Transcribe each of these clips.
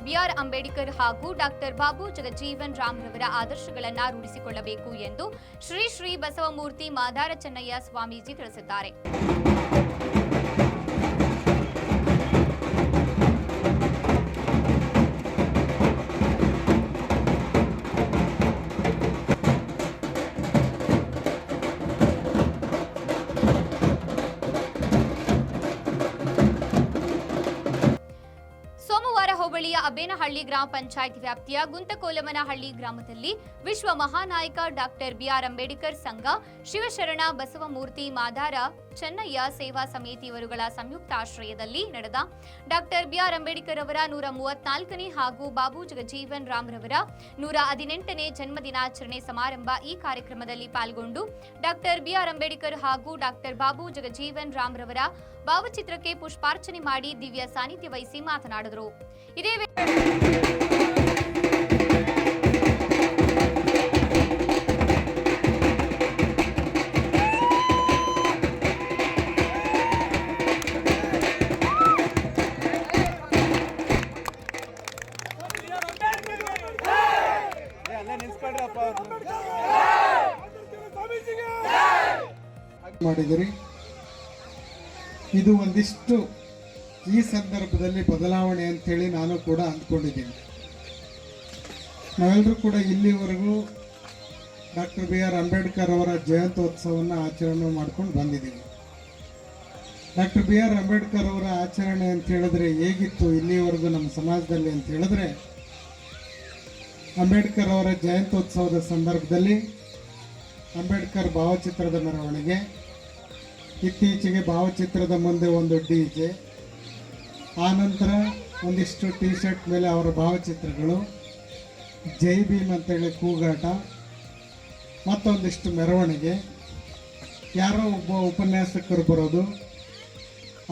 Doctor B R Ambedkar ಹಾಗೂ doctor Babu Jagjivan ರಾಮ್ರವರ ಆದರ್ಶಗಳನ್ನು ರೂಢಿಸಿಕೊಳ್ಳಬೇಕು ಎಂದು ಶ್ರೀ ಶ್ರೀ ಬಸವಮೂರ್ತಿ ಮಾದಾರ ಚೆನ್ನಯ್ಯ ಸ್ವಾಮೀಜಿ ತಿಳಿಸಿದ್ದಾರೆ. ಅಬೇನಹಳ್ಳಿ ಗ್ರಾಮ ಪಂಚಾಯತ್ ವ್ಯಾಪ್ತಿಯ ಗುಂತಕೋಲಮನಹಳ್ಳಿ ಗ್ರಾಮದಲ್ಲಿ ವಿಶ್ವ ಮಹಾನಾಯಕ ಡಾಕ್ಟರ್ ಬಿಆರ್ ಅಂಬೇಡ್ಕರ್ ಸಂಘ ಶಿವಶರಣ ಬಸವಮೂರ್ತಿ ಮಾದಾರ ಚೆನ್ನಯ್ಯ ಸೇವಾ ಸಮಿತಿಯವರುಗಳ ಸಂಯುಕ್ತಾಶ್ರಯದಲ್ಲಿ ನಡೆದ ಡಾಕ್ಟರ್ ಬಿಆರ್ ಅಂಬೇಡ್ಕರ್ ಅವರ ನೂರ ಮೂವತ್ನಾಲ್ಕನೇ ಹಾಗೂ ಬಾಬು ಜಗಜೀವನ್ ರಾಮ್ರವರ ನೂರ ಹದಿನೆಂಟನೇ ಜನ್ಮದಿನಾಚರಣೆ ಸಮಾರಂಭ ಈ ಕಾರ್ಯಕ್ರಮದಲ್ಲಿ ಪಾಲ್ಗೊಂಡು ಡಾಕ್ಟರ್ ಬಿಆರ್ ಅಂಬೇಡ್ಕರ್ ಹಾಗೂ ಡಾಕ್ಟರ್ ಬಾಬು ಜಗಜೀವನ್ ರಾಮ್ ರವರ ಭಾವಚಿತ್ರಕ್ಕೆ ಪುಷ್ಪಾರ್ಚನೆ ಮಾಡಿ ದಿವ್ಯ ಸಾನ್ನಿಧ್ಯ ವಹಿಸಿ ಮಾತನಾಡಿದರು. ಇದೇ ಮಾಡಿದಿರಿ ಇದು ಒಂದಿಷ್ಟು ಈ ಸಂದರ್ಭದಲ್ಲಿ ಬದಲಾವಣೆ ಅಂತೇಳಿ ನಾನು ಕೂಡ ಅಂದ್ಕೊಂಡಿದ್ದೀನಿ. ನಾವೆಲ್ಲರೂ ಕೂಡ ಇಲ್ಲಿವರೆಗೂ ಡಾಕ್ಟರ್ ಬಿ ಆರ್ ಅಂಬೇಡ್ಕರ್ ಅವರ ಜಯಂತ್ಯೋತ್ಸವವನ್ನು ಆಚರಣೆ ಮಾಡ್ಕೊಂಡು ಬಂದಿದ್ದೀವಿ. ಡಾಕ್ಟರ್ ಬಿ ಆರ್ ಅಂಬೇಡ್ಕರ್ ಅವರ ಆಚರಣೆ ಅಂತ ಹೇಳಿದ್ರೆ ಹೇಗಿತ್ತು ಇಲ್ಲಿವರೆಗೂ ನಮ್ಮ ಸಮಾಜದಲ್ಲಿ ಅಂತ ಹೇಳಿದ್ರೆ, ಅಂಬೇಡ್ಕರ್ ಅವರ ಜಯಂತ್ಯೋತ್ಸವದ ಸಂದರ್ಭದಲ್ಲಿ ಅಂಬೇಡ್ಕರ್ ಭಾವಚಿತ್ರದ ಮೆರವಣಿಗೆ ಇತ್ತೀಚೆಗೆ ಭಾವಚಿತ್ರದ ಮುಂದೆ ಒಂದು ಡಿ ಜೆ. ಆನಂತರ ಒಂದಿಷ್ಟು ಟಿ ಶರ್ಟ್ ಮೇಲೆ ಅವರ ಭಾವಚಿತ್ರಗಳು, ಜೈ ಭೀಮ್ ಅಂತೇಳಿ ಕೂಗಾಟ, ಮತ್ತೊಂದಿಷ್ಟು ಮೆರವಣಿಗೆ. ಯಾರೋ ಒಬ್ಬ ಉಪನ್ಯಾಸಕರು ಬರೋದು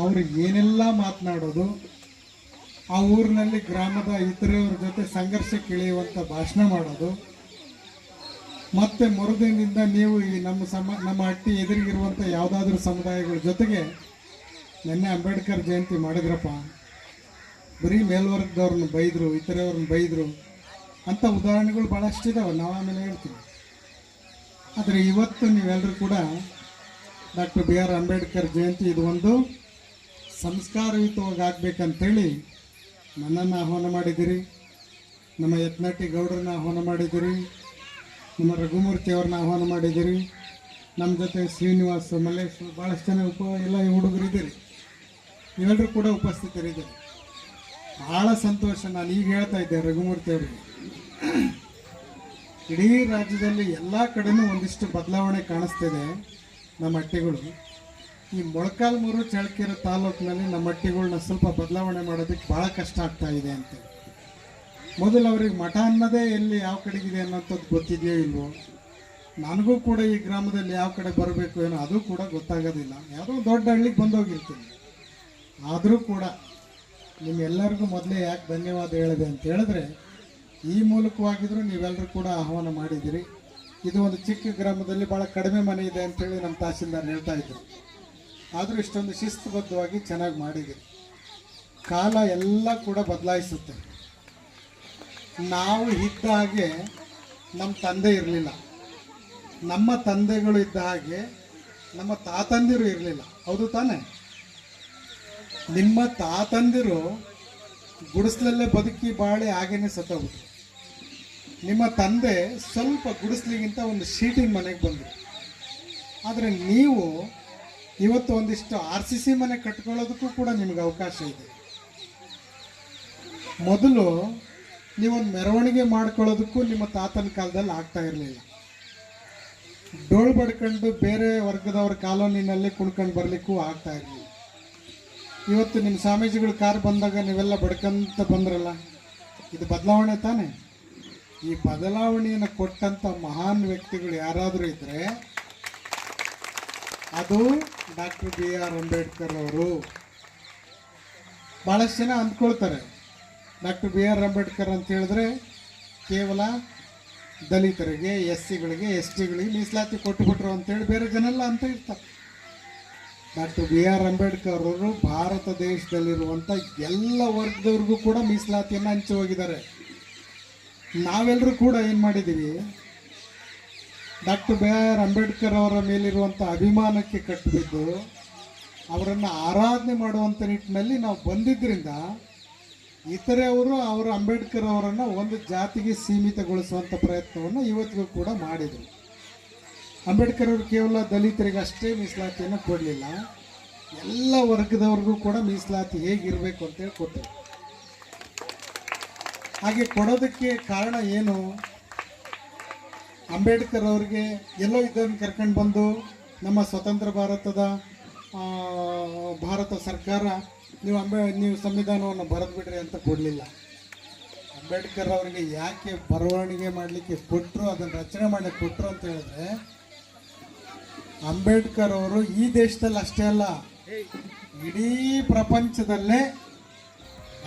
ಅವರು ಏನೆಲ್ಲ ಮಾತನಾಡೋದು, ಆ ಊರಿನಲ್ಲಿ ಗ್ರಾಮದ ಇತರೆಯವ್ರ ಜೊತೆ ಸಂಘರ್ಷಕ್ಕಿಳಿಯುವಂಥ ಭಾಷಣ ಮಾಡೋದು ಮತ್ತೆ ಮರುದಿನಿಂದ ನೀವು ಈ ನಮ್ಮ ಸಮ, ನಮ್ಮ ಹಟ್ಟಿ ಎದುರಿಗಿರುವಂಥ ಯಾವುದಾದ್ರೂ ಸಮುದಾಯಗಳ ಜೊತೆಗೆ ನಿನ್ನೆ ಅಂಬೇಡ್ಕರ್ ಜಯಂತಿ ಮಾಡಿದ್ರಪ್ಪ. ಬರೀ ಮೇಲ್ವರ್ಗದವ್ರನ್ನ ಬೈದರು ಇತರೆಯವ್ರನ್ನ ಬೈದರು ಅಂಥ ಉದಾಹರಣೆಗಳು ಭಾಳಷ್ಟಿದ್ದಾವೆ ನಾವು ಆಮೇಲೆ ಹೇಳ್ತೀವಿ. ಆದರೆ ಇವತ್ತು ನೀವೆಲ್ಲರೂ ಕೂಡ doctor B R Ambedkar Jayanti ಇದು ಒಂದು ಸಂಸ್ಕಾರಯುತವಾಗಿ ಆಗಬೇಕಂತೇಳಿ ನನ್ನನ್ನು ಆಹ್ವಾನ ಮಾಡಿದ್ದೀರಿ, ನಮ್ಮ ಯತ್ನಟ್ಟಿ ಗೌಡ್ರನ್ನ ಆಹ್ವಾನ ಮಾಡಿದ್ದೀರಿ ನಮ್ಮ ರಘುಮೂರ್ತಿ ಅವ್ರನ್ನ ಆಹ್ವಾನ ಮಾಡಿದ್ದೀರಿ. ನಮ್ಮ ಜೊತೆ ಶ್ರೀನಿವಾಸ, ಮಲ್ಲೇಶ್ ಭಾಳಷ್ಟು ಜನ ಉಪ, ಎಲ್ಲ ಹುಡುಗರು ಇದ್ದೀರಿ. ಎಲ್ಲರೂ ಕೂಡ ಉಪಸ್ಥಿತರಿದ್ದೀರಿ. ಭಾಳ ಸಂತೋಷ ನಾನು ಈಗ ಹೇಳ್ತಾ ಇದ್ದೆ ರಘುಮೂರ್ತಿ ಅವರಿಗೆ. ಇಡೀ ರಾಜ್ಯದಲ್ಲಿ ಎಲ್ಲ ಕಡೆನೂ ಒಂದಿಷ್ಟು ಬದಲಾವಣೆ ಕಾಣಿಸ್ತಿದೆ ನಮ್ಮ ಹಟ್ಟಿಗಳು. ಈ ಮೊಳಕಾಲ್ಮೂರು, ಚಳ್ಳಕೆರೆ ತಾಲೂಕಿನಲ್ಲಿ ನಮ್ಮ ಹಟ್ಟಿಗಳನ್ನ ಸ್ವಲ್ಪ ಬದಲಾವಣೆ ಮಾಡೋದಕ್ಕೆ ಭಾಳ ಕಷ್ಟ ಆಗ್ತಾ ಇದೆ ಅಂತ ಮೊದಲು ಅವ್ರಿಗೆ ಮಠ ಅನ್ನೋದೇ ಎಲ್ಲಿ ಯಾವ ಕಡೆಗಿದೆ ಅನ್ನೋಂಥದ್ದು ಗೊತ್ತಿದೆಯೋ ಇಲ್ವೋ, ನನಗೂ ಕೂಡ ಈ ಗ್ರಾಮದಲ್ಲಿ ಯಾವ ಕಡೆ ಬರಬೇಕು ಏನೋ ಅದು ಕೂಡ ಗೊತ್ತಾಗೋದಿಲ್ಲ. ಯಾವುದೋ ದೊಡ್ಡ ಹಳ್ಳಿಗೆ ಬಂದೋಗಿರ್ತೀನಿ. ಆದರೂ ಕೂಡ ನಿಮ್ಮೆಲ್ಲರಿಗೂ ಮೊದಲೇ ಯಾಕೆ ಧನ್ಯವಾದ ಹೇಳಿದೆ ಅಂತ ಹೇಳಿದ್ರೆ, ಈ ಮೂಲಕವಾಗಿದ್ದರೂ ನೀವೆಲ್ಲರೂ ಕೂಡ ಆಹ್ವಾನ ಮಾಡಿದ್ದೀರಿ. ಇದು ಒಂದು ಚಿಕ್ಕ ಗ್ರಾಮದಲ್ಲಿ ಭಾಳ ಕಡಿಮೆ ಮನೆ ಇದೆ ಅಂತೇಳಿ ನಮ್ಮ ತಹಸೀಲ್ದಾರ್ ಹೇಳ್ತಾ ಇದ್ದರು ಆದರೂ ಇಷ್ಟೊಂದು ಶಿಸ್ತುಬದ್ಧವಾಗಿ ಚೆನ್ನಾಗಿ ಮಾಡಿದ್ದೀರಿ. ಕಾಲ ಎಲ್ಲ ಕೂಡ ಬದಲಾಯಿಸುತ್ತೆ. ನಾವು ಇದ್ದ ಹಾಗೆ ನಮ್ಮ ತಂದೆ ಇರಲಿಲ್ಲ. ನಮ್ಮ ತಂದೆಗಳು ಇದ್ದ ಹಾಗೆ ನಮ್ಮ ತಾತಂದಿರು ಇರಲಿಲ್ಲ. ಹೌದು ತಾನೇ? ನಿಮ್ಮ ತಾತಂದಿರು ಗುಡಿಸ್ಲಲ್ಲೇ ಬದುಕಿ ಬಾಳೆ ಹಾಗೇನೆ ಸತ್ತೋಗ್ತು ನಿಮ್ಮ ತಂದೆ ಸ್ವಲ್ಪ ಗುಡಿಸ್ಲಿಗಿಂತ ಒಂದು ಶೀಟಿನ ಮನೆಗೆ ಬಂದರು. ಆದರೆ ನೀವು ಇವತ್ತು ಒಂದಿಷ್ಟು ಆರ್ ಸಿ ಸಿ ಮನೆ ಕಟ್ಕೊಳ್ಳೋದಕ್ಕೂ ಕೂಡ ನಿಮಗೆ ಅವಕಾಶ ಇದೆ. ಮೊದಲು ನೀವೊಂದು ಮೆರವಣಿಗೆ ಮಾಡ್ಕೊಳ್ಳೋದಕ್ಕೂ ನಿಮ್ಮ ತಾತನ ಕಾಲದಲ್ಲಿ ಆಗ್ತಾ ಇರಲಿಲ್ಲ. ಡೋಳು ಬಡ್ಕೊಂಡು ಬೇರೆ ವರ್ಗದವ್ರ ಕಾಲೋನಿನಲ್ಲಿ ಕುಣ್ಕೊಂಡು ಬರಲಿಕ್ಕೂ ಆಗ್ತಾ ಇರಲಿಲ್ಲ. ಇವತ್ತು ನಿಮ್ಮ ಸ್ವಾಮೀಜಿಗಳು ಕಾರ್ ಬಂದಾಗ ನೀವೆಲ್ಲ ಬಡ್ಕಂತ ಬಂದ್ರಲ್ಲ, ಇದು ಬದಲಾವಣೆ ತಾನೇ? ಈ ಬದಲಾವಣೆಯನ್ನು ಕೊಟ್ಟಂಥ ಮಹಾನ್ ವ್ಯಕ್ತಿಗಳು ಯಾರಾದರೂ ಇದ್ದರೆ ಅದು ಡಾಕ್ಟರ್ ಬಿ ಆರ್ ಅಂಬೇಡ್ಕರ್ ಅವರು. ಭಾಳಷ್ಟು ಜನ ಅಂದ್ಕೊಳ್ತಾರೆ ಡಾಕ್ಟರ್ ಬಿ ಆರ್ ಅಂಬೇಡ್ಕರ್ ಅಂತ ಹೇಳಿದ್ರೆ ಕೇವಲ ದಲಿತರಿಗೆ, ಎಸ್ ಸಿಗಳಿಗೆ, ಎಸ್ ಟಿಗಳಿಗೆ ಮೀಸಲಾತಿ ಕೊಟ್ಟುಬಿಟ್ರು ಅಂತೇಳಿ ಬೇರೆ ಜನ ಎಲ್ಲ ಅಂತ ಇರ್ತಾರೆ. ಡಾಕ್ಟರ್ ಬಿ ಆರ್ ಅಂಬೇಡ್ಕರ್ ಅವರು ಭಾರತ ದೇಶದಲ್ಲಿರುವಂಥ ಎಲ್ಲ ವರ್ಗದವ್ರಿಗೂ ಕೂಡ ಮೀಸಲಾತಿಯನ್ನು ಹಂಚಿ ಹೋಗಿದ್ದಾರೆ. ನಾವೆಲ್ಲರೂ ಕೂಡ ಏನು ಮಾಡಿದ್ದೀವಿ? ಡಾಕ್ಟರ್ ಬಿ ಆರ್ ಅಂಬೇಡ್ಕರ್ ಅವರ ಮೇಲಿರುವಂಥ ಅಭಿಮಾನಕ್ಕೆ ಕಟ್ಟಿಬಿದ್ದು ಅವರನ್ನು ಆರಾಧನೆ ಮಾಡುವಂಥ ನಿಟ್ಟಿನಲ್ಲಿ ನಾವು ಬಂದಿದ್ದರಿಂದ ಇತರೆ ಅವರು ಅವರು ಅಂಬೇಡ್ಕರ್ ಅವರನ್ನು ಒಂದು ಜಾತಿಗೆ ಸೀಮಿತಗೊಳಿಸುವಂಥ ಪ್ರಯತ್ನವನ್ನು ಇವತ್ತಿಗೂ ಕೂಡ ಮಾಡಿದರು. ಅಂಬೇಡ್ಕರ್ ಅವರು ಕೇವಲ ದಲಿತರಿಗೆ ಅಷ್ಟೇ ಮೀಸಲಾತಿಯನ್ನು ಕೊಡಲಿಲ್ಲ. ಎಲ್ಲ ವರ್ಗದವ್ರಿಗೂ ಕೂಡ ಮೀಸಲಾತಿ ಹೇಗಿರಬೇಕು ಅಂತೇಳಿ ಕೊಟ್ಟರು. ಹಾಗೆ ಕೊಡೋದಕ್ಕೆ ಕಾರಣ ಏನು? ಅಂಬೇಡ್ಕರ್ ಅವರಿಗೆ ಎಲ್ಲೋ ಇದನ್ನು ಕರ್ಕೊಂಡು ಬಂದು ನಮ್ಮ ಸ್ವತಂತ್ರ ಭಾರತದ ಭಾರತ ಸರ್ಕಾರ, ನೀವು ಅಂಬೇ ನೀವು ಸಂವಿಧಾನವನ್ನು ಬರೆದು ಬಿಡ್ರಿ ಅಂತ ಕೊಡಲಿಲ್ಲ. ಅಂಬೇಡ್ಕರ್ ಅವರಿಗೆ ಯಾಕೆ ಬರವಣಿಗೆ ಮಾಡಲಿಕ್ಕೆ ಕೊಟ್ಟರು ಅದನ್ನು ರಚನೆ ಮಾಡಲಿಕ್ಕೆ ಕೊಟ್ಟರು ಅಂತ ಹೇಳಿದ್ರೆ, ಅಂಬೇಡ್ಕರ್ ಅವರು ಈ ದೇಶದಲ್ಲಿ ಅಷ್ಟೇ ಅಲ್ಲ, ಇಡೀ ಪ್ರಪಂಚದಲ್ಲೇ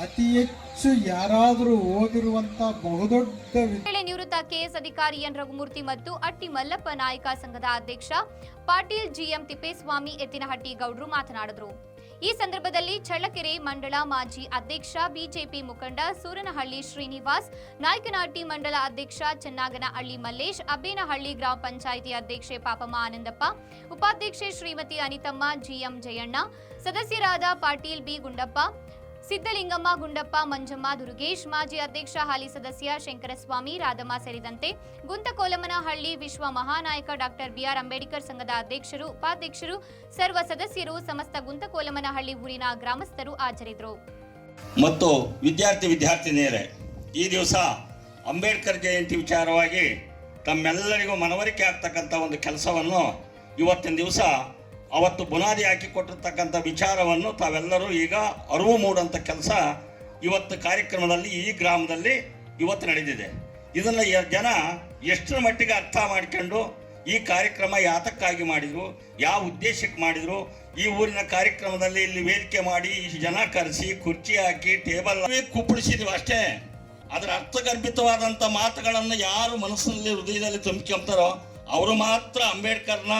ಅತಿ ಹೆಚ್ಚು ಯಾರಾದರೂ ಓದಿರುವಂತ ಬಹುದೊಡ್ಡ ನಿವೃತ್ತ ಕೆಎಸ್ ಅಧಿಕಾರಿ ಎನ್ ರಘುಮೂರ್ತಿ ಮತ್ತು ಅಟ್ಟಿ ಮಲ್ಲಪ್ಪ ನಾಯಕ ಸಂಘದ ಅಧ್ಯಕ್ಷ ಪಾಟೀಲ್ ಜಿಎಂ ತಿಪ್ಪೇಸ್ವಾಮಿ ಎತ್ತಿನಹಟ್ಟಿ ಗೌಡ್ರು ಮಾತನಾಡಿದರು. ಈ ಸಂದರ್ಭದಲ್ಲಿ ಚಳ್ಳಕೆರೆ ಮಂಡಳ ಮಾಜಿ ಅಧ್ಯಕ್ಷ ಬಿಜೆಪಿ ಮುಖಂಡ ಸೂರನಹಳ್ಳಿ ಶ್ರೀನಿವಾಸ್, ನಾಯಕನಹಟ್ಟಿ ಮಂಡಲ ಅಧ್ಯಕ್ಷ ಚೆನ್ನಾಗನಹಳ್ಳಿ ಮಲ್ಲೇಶ್, ಅಬ್ಬೇನಹಳ್ಳಿ ಗ್ರಾಮ ಪಂಚಾಯಿತಿ ಅಧ್ಯಕ್ಷೆ ಪಾಪಮ್ಮ ಆನಂದಪ್ಪ, ಉಪಾಧ್ಯಕ್ಷೆ ಶ್ರೀಮತಿ ಅನಿತಮ್ಮ ಜಿಎಂ ಜಯಣ್ಣ, ಸದಸ್ಯರಾದ ಪಾಟೀಲ್ ಬಿ ಗುಂಡಪ್ಪ ಸಿದ್ದಲಿಂಗಮ್ಮ ಗುಂಡಪ್ಪ, ಮಂಜಮ್ಮ, ದುರುಗೇಶ್, ಮಾಜಿ ಅಧ್ಯಕ್ಷ, ಹಾಲಿ ಸದಸ್ಯ ಶಂಕರಸ್ವಾಮಿ, ರಾಧಮ್ಮ ಸೇರಿದಂತೆ ಗುಂತಕೋಲಮನಹಳ್ಳಿ ವಿಶ್ವ ಮಹಾನಾಯಕ ಡಾಕ್ಟರ್ ಬಿಆರ್ ಅಂಬೇಡ್ಕರ್ ಸಂಘದ ಅಧ್ಯಕ್ಷರು, ಉಪಾಧ್ಯಕ್ಷರು, ಸರ್ವ ಸದಸ್ಯರು ಸಮಸ್ತ ಗುಂತಕೋಲಮನಹಳ್ಳಿ ಊರಿನ ಗ್ರಾಮಸ್ಥರು ಹಾಜರಿದ್ದರು. ಮತ್ತು ವಿದ್ಯಾರ್ಥಿ ವಿದ್ಯಾರ್ಥಿನಿಯರೇ, ಈ ದಿವಸ ಅಂಬೇಡ್ಕರ್ ಜಯಂತಿ ವಿಚಾರವಾಗಿ ತಮ್ಮೆಲ್ಲರಿಗೂ ಮನವರಿಕೆ ಆಗ್ತಕ್ಕಂಥ ಒಂದು ಕೆಲಸವನ್ನು ಇವತ್ತಿನ ದಿವಸ ಅವತ್ತು ಬುನಾದಿ ಹಾಕಿ ಕೊಟ್ಟಿರ್ತಕ್ಕಂಥ ವಿಚಾರವನ್ನು ತಾವೆಲ್ಲರೂ ಈಗ ಅರಿವು ಮೂಡಂಥ ಕೆಲಸ ಇವತ್ತು ಕಾರ್ಯಕ್ರಮದಲ್ಲಿ ಈ ಗ್ರಾಮದಲ್ಲಿ ಇವತ್ತು ನಡೆದಿದೆ. ಇದನ್ನು ಜನ ಎಷ್ಟರ ಮಟ್ಟಿಗೆ ಅರ್ಥ ಮಾಡ್ಕೊಂಡು ಈ ಕಾರ್ಯಕ್ರಮ ಯಾತಕ್ಕಾಗಿ ಮಾಡಿದರು, ಯಾವ ಉದ್ದೇಶಕ್ಕೆ ಮಾಡಿದರು, ಈ ಊರಿನ ಕಾರ್ಯಕ್ರಮದಲ್ಲಿ ಇಲ್ಲಿ ವೇದಿಕೆ ಮಾಡಿ ಇಷ್ಟು ಜನ ಕರೆಸಿ ಕುರ್ಚಿ ಹಾಕಿ ಟೇಬಲ್ ಕುಪ್ಪಳಿಸಿದ್ವಿ ಅಷ್ಟೇ. ಅದರ ಅರ್ಥಗರ್ಭಿತವಾದಂಥ ಮಾತುಗಳನ್ನು ಯಾರು ಮನಸ್ಸಿನಲ್ಲಿ, ಹೃದಯದಲ್ಲಿ ತುಂಬಿಕೊಂತಾರೋ, ಅವರು ಮಾತ್ರ ಅಂಬೇಡ್ಕರ್ನ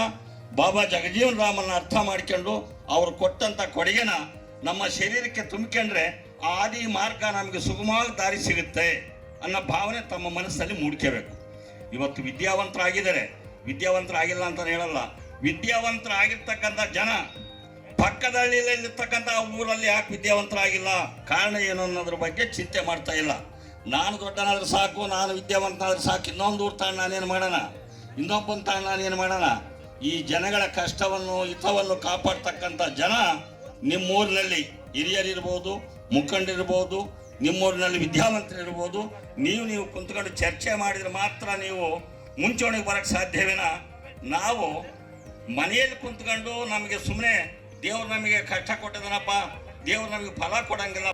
ಬಾಬಾ ಜಗಜೀವನ್ ರಾಮನ್ನ ಅರ್ಥ ಮಾಡ್ಕೊಂಡು ಅವರು ಕೊಟ್ಟಂತ ಕೊಡುಗೆನ ನಮ್ಮ ಶರೀರಕ್ಕೆ ತುಂಬಿಕೊಂಡ್ರೆ ಆ ಆದಿ ಮಾರ್ಗ ನಮಗೆ ಸುಗಮವಾಗಿ ದಾರಿ ಸಿಗುತ್ತೆ ಅನ್ನೋ ಭಾವನೆ ತಮ್ಮ ಮನಸ್ಸಲ್ಲಿ ಮೂಡ್ಕೋಬೇಕು. ಇವತ್ತು ವಿದ್ಯಾವಂತರಾಗಿದ್ದಾರೆ. ವಿದ್ಯಾವಂತರಾಗಿಲ್ಲ ಅಂತ ಹೇಳಲ್ಲ. ವಿದ್ಯಾವಂತರಾಗಿರ್ತಕ್ಕಂಥ ಜನ ಪಕ್ಕದ ಹಳ್ಳಿಯಲ್ಲಿರ್ತಕ್ಕಂಥ ಊರಲ್ಲಿ ಯಾಕೆ ವಿದ್ಯಾವಂತರಾಗಿಲ್ಲ? ಕಾರಣ ಏನು ಅನ್ನೋದ್ರ ಬಗ್ಗೆ ಚಿಂತೆ ಮಾಡ್ತಾ ಇಲ್ಲ. ನಾನು ದೊಡ್ಡನಾದ್ರೆ ಸಾಕು, ನಾನು ವಿದ್ಯಾವಂತನಾದ್ರೆ ಸಾಕು, ಇನ್ನೊಂದು ಊರು ತಾಣ ನಾನೇನು ಮಾಡೋಣ? ಇನ್ನೊಬ್ಬನ ತಾಣ ನಾನೇನು ಮಾಡೋಣ? ಈ ಜನಗಳ ಕಷ್ಟವನ್ನು, ಹಿತವನ್ನು ಕಾಪಾಡ್ತಕ್ಕಂಥ ಜನ ನಿಮ್ಮೂರಿನಲ್ಲಿ ಹಿರಿಯರಿರ್ಬೋದು, ಮುಖಂಡಿರ್ಬೋದು, ನಿಮ್ಮೂರಿನಲ್ಲಿ ವಿದ್ಯಾವಂತರಿರ್ಬೋದು, ನೀವು ನೀವು ಕುಂತ್ಕೊಂಡು ಚರ್ಚೆ ಮಾಡಿದರೆ ಮಾತ್ರ ನೀವು ಮುಂಚೂಣಿಗೆ ಬರೋಕ್ಕೆ ಸಾಧ್ಯವೇನ? ನಾವು ಮನೆಯಲ್ಲಿ ಕುಂತ್ಕೊಂಡು ನಮಗೆ ಸುಮ್ಮನೆ ದೇವ್ರು ನಮಗೆ ಕಷ್ಟ ಕೊಟ್ಟಿದ್ದಾನಪ್ಪ ದೇವ್ರು ನಮಗೆ ಫಲ ಕೊಡಂಗಿಲ್ಲ.